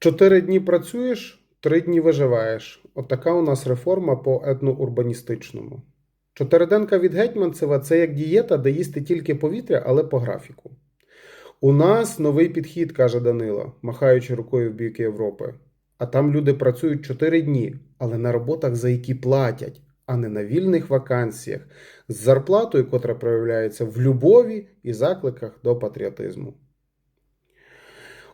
Чотири дні працюєш, три дні виживаєш. Отака у нас реформа по етноурбаністичному. Чотириденка від Гетьманцева це як дієта, де їсти тільки повітря, але по графіку. У нас новий підхід, каже Данило, махаючи рукою в бік Європи. А там люди працюють 4 дні, але на роботах, за які платять, а не на вільних вакансіях, з зарплатою, котра проявляється в любові і закликах до патріотизму.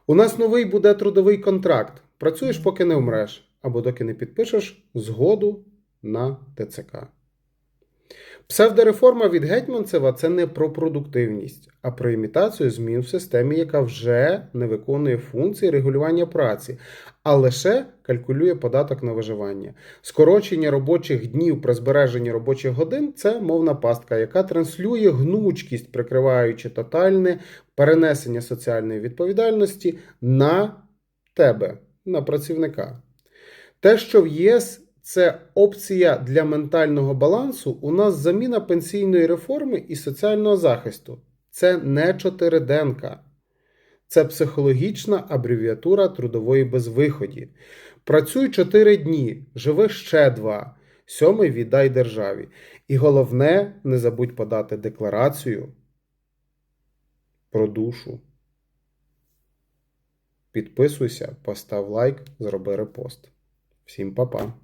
У нас новий буде трудовий контракт. Працюєш, поки не вмреш, або доки не підпишеш згоду на ТЦК. Псевдореформа від Гетьманцева це не про продуктивність, а про імітацію змін в системі, яка вже не виконує функції регулювання праці, а лише калькулює податок на виживання. Скорочення робочих днів при збереженні робочих годин це мовна пастка, яка транслює гнучкість, прикриваючи тотальне перенесення соціальної відповідальності на тебе, на працівника. Те, що в ЄС це опція для ментального балансу, у нас заміна пенсійної реформи і соціального захисту. Це не чотириденка. Це психологічна абревіатура трудової безвиході. Працюй 4 дні, живи ще 2, сьомий віддай державі. І головне, не забудь подати декларацію про душу. Підписуйся, постав лайк, зроби репост. Всім па-па.